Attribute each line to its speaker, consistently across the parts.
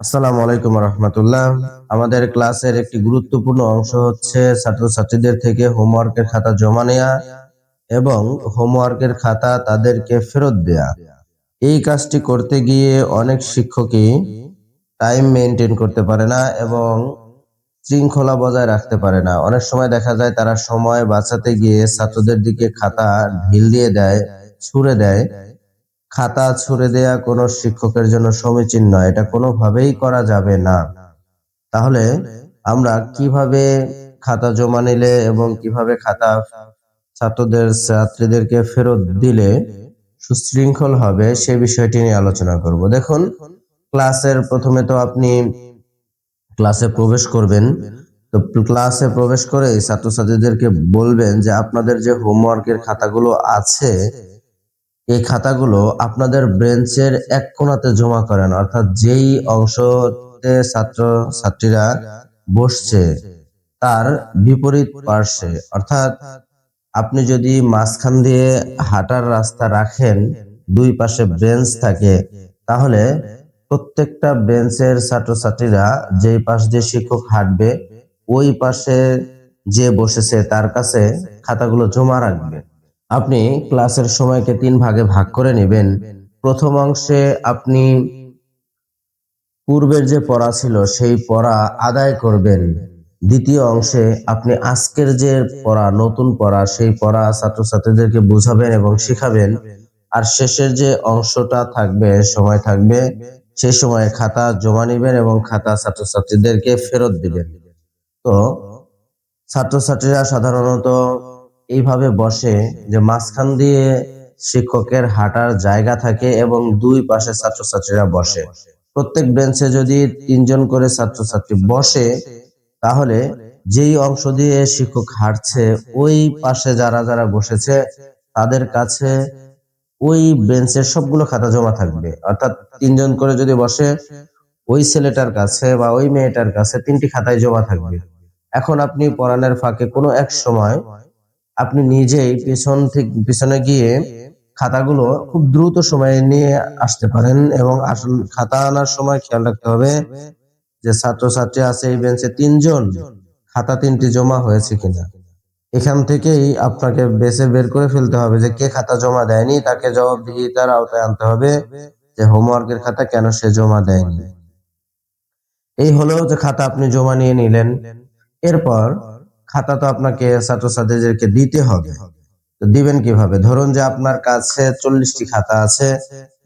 Speaker 1: আসসালামু আলাইকুম রহমতুল্লাহ। আমাদের ক্লাসের একটি গুরুত্বপূর্ণ অংশ হচ্ছে ছাত্রছাত্রীদের থেকে হোমওয়ার্কের খাতা জমা নেওয়া এবং হোমওয়ার্কের খাতা তাদেরকে ফেরত দেয়া। এই কাজটি করতে গিয়ে অনেক শিক্ষকই টাইম মেনটেন করতে পারে না এবং শৃঙ্খলা বজায় রাখতে পারে না। অনেক সময় দেখা যায় তারা সময় বাঁচাতে গিয়ে ছাত্রদের দিকে খাতা ঢিল দিয়ে দেয়, ছুড়ে দেয়। খাতা ছুড়ে দেয়া কোনো শিক্ষকের জন্য সমীচীন নয়। এটা কোনোভাবেই করা যাবে না। তাহলে আমরা কীভাবে খাতা জমা নিলে এবং কীভাবে খাতা ছাত্রদের, ছাত্রীদেরকে ফেরত দিলে সুশৃঙ্খল হবে, সে বিষয়টি নিয়ে আলোচনা করব। দেখুন, ক্লাসের প্রথমে তো আপনি ক্লাসে প্রবেশ করবেন। তো ক্লাসে প্রবেশ করে ছাত্রছাত্রীদেরকে বলবেন যে, আপনাদের যে হোমওয়ার্কের খাতাগুলো আছে এই খাতাগুলো আপনাদের ব্রেঞ্চের এক কোণাতে জমা করেন, অর্থাৎ যেই অংশতে ছাত্র, ছাত্রীরা বসছে তার বিপরীত পার্শ্বে। অর্থাৎ আপনি যদি মাঝখান দিয়ে হাঁটার রাস্তা রাখেন, দুই পাশে ব্রেঞ্চ থাকে, তাহলে প্রত্যেকটা বেঞ্চের ছাত্রছাত্রীরা যেই পাশ দিয়ে শিক্ষক হাঁটবে, ওই পাশে যে বসেছে তার কাছে খাতাগুলো জমা রাখবে। আপনি ক্লাসের সময়কে তিন ভাগে ভাগ করে নেবেন। প্রথম অংশে আপনি পূর্বের যে পড়া ছিল সেই পড়া আদায় করবেন। দ্বিতীয় অংশে আপনি আজকের যে পড়া, নতুন পড়া, সেই পড়া ছাত্রছাত্রীদেরকে বুঝাবেন এবং শিখাবেন। আর শেষের যে অংশটা থাকবে, সময় থাকবে, সেই সময় খাতা জমা নেবেন এবং খাতা ছাত্রছাত্রীদেরকে ফেরত দিবেন। তো, ছাত্রছাত্রীরা সাধারণত এইভাবে বসে যে মাঝখান দিয়ে শিক্ষকের হাঁটার জায়গা থাকে এবং দুই পাশে ছাত্রছাত্রীরা বসে। প্রত্যেক বেঞ্চে যদি তিনজন করে ছাত্রছাত্রী বসে, তাহলে যেই অংশ দিয়ে শিক্ষক হাঁটছে, ওই পাশে যারা যারা বসেছে, তাদের কাছে ওই বেঞ্চের সবগুলো খাতা জমা থাকবে। অর্থাৎ তিনজন করে যদি বসে, ওই ছেলেটার কাছে বা ওই মেয়েটার কাছে তিনটি খাতায় জমা থাকবে। এখন আপনি পড়ানোর ফাঁকে কোনো এক সময় আপনি নিজেই পেছন থেকে পিছনে গিয়ে খাতাগুলো খুব দ্রুত সময়ে নিয়ে আসতে পারেন এবং আসল খাতা আনার সময় খেয়াল রাখতে হবে যে ছাত্রছাত্রী আছে এই বেঞ্চে তিনজন, খাতা তিনটি জমা হয়েছে কিনা। এখান থেকেই আপনাকে বেছে বের করে ফেলতে হবে যে কে খাতা জমা দেয়নি, তাকে জবাবদিহিতার আওতায় আনতে হবে যে হোমওয়ার্কের খাতা কেন সে জমা দেয়নি। এই হলো যে খাতা আপনি জমা নিয়ে নিলেন। এরপর খাতা তো আপনাকে ছাত্রছাত্রীদেরকে দিতে হবে। তো দিবেন কীভাবে? ধরুন যে আপনার কাছে চল্লিশটি খাতা আছে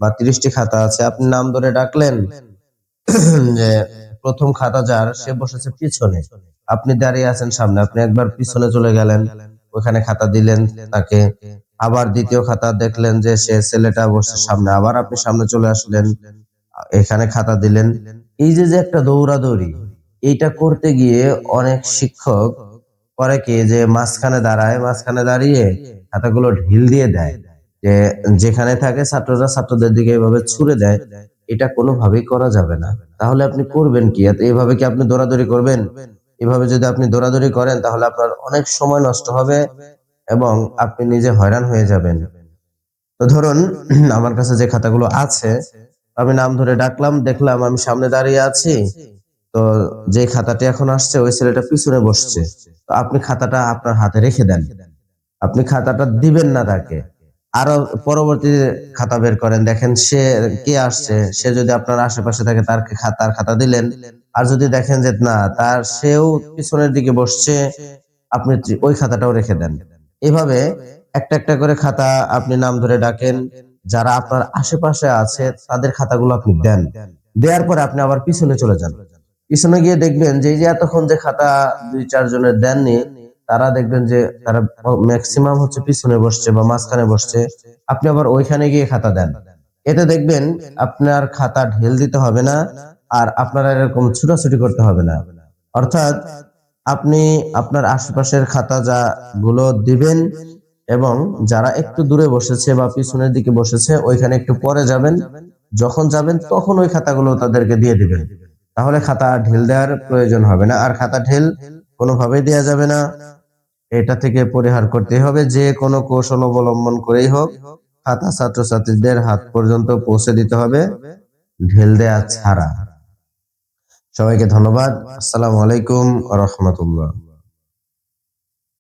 Speaker 1: বা তিরিশটি খাতা আছে, আপনি নাম ধরে ডাকলেন যে প্রথম খাতা যার, সে বসেছে পিছনে। আপনি দাঁড়িয়ে আছেন সামনে, আপনি একবার পিছনে চলে গেলেন ওখানে খাতা দিলেন তাকে। আবার দ্বিতীয় খাতা দেখলেন যে সে ছেলেটা বসে সামনে, আবার আপনি সামনে চলে আসলেন, এখানে খাতা দিলেন। এই যে যে একটা দৌড়াদৌড়ি, এইটা করতে গিয়ে অনেক শিক্ষক করে কি যে মাঝখানে দাঁড়ায়, মাঝখানে দাঁড়িয়ে খাতাগুলো ঢিল দিয়ে দেয়, যে যেখানে থাকে ছাত্ররা ছাত্রদের দিকে এভাবে ছুড়ে দেয়, এটা কোনোভাবেই করা যাবে না। তাহলে আপনি করবেন কি? এভাবে কি আপনি দৌড়াদৌড়ি করবেন? এভাবে যদি আপনি দৌড়াদৌড়ি করেন, তাহলে আপনার অনেক সময় নষ্ট হবে এবং আপনি নিজে হয়রান হয়ে যাবেন। তো ধরুন, আমার কাছে যে খাতাগুলো আছে, আমি নাম ধরে ডাকলাম, দেখলাম আমি সামনে দাঁড়িয়ে আছি তো যে খাতাটি এখন আসছে, ওই ছেলেটা পিছনে বসছে। তো আপনি খাতাটা আপনার হাতে রেখে দেন। আপনি খাতাটা দিবেন না তাকে। আরও পরবর্তী খাতা বের করেন। দেখেন সে কে আসছে, সে যদি আপনার আশেপাশে থাকে, তার খাতার খাতা দিলেন। আর যদি দেখেন যে না, তার সেও পিছনের দিকে বসছে, আপনি ওই খাতাটাও রেখে দেন। এভাবে একটা একটা করে খাতা আপনি নাম ধরে ডাকেন। যারা আপনার আশেপাশে আছে, তাদের খাতাগুলো আপনি দেন। দেওয়ার পরে আপনি আবার পিছনে চলে যান। পিছনে গিয়ে দেখবেন যে এতক্ষণ যে খাতা দুই চারজনের দেননি, তারা দেখবেন যে তারা ম্যাক্সিমাম হচ্ছে পিছনে বসছে বা মাঝখানে বসছে। আপনি আবার ওইখানে গিয়ে খাতা দেন। এতে দেখবেন আপনার খাতা ঢেল দিতে হবে না আর আপনারা এরকম ছুটাছুটি করতে হবে না। অর্থাৎ আপনি আপনার আশেপাশের খাতা যা গুলো দিবেন এবং যারা একটু দূরে বসেছে বা পিছনের দিকে বসেছে, ওইখানে একটু পরে যাবেন। যখন যাবেন, তখন ওই খাতাগুলো তাদেরকে দিয়ে দিবেন। তাহলে খাতা ঢিল দেওয়ার প্রয়োজন হবে না। আর খাতা ঢিল কোনোভাবেই দেওয়া যাবে না। এটা থেকে পরিহার করতে হবে, যে কোনো কৌশল অবলম্বন করেই হোক, খাতা ছাত্রছাত্রীদের হাত পর্যন্ত পৌঁছে দিতে হবে, ঢিল দেয়া ছাড়া। সবাইকে ধন্যবাদ। আসসালামু আলাইকুম রহমতুল্লাহ।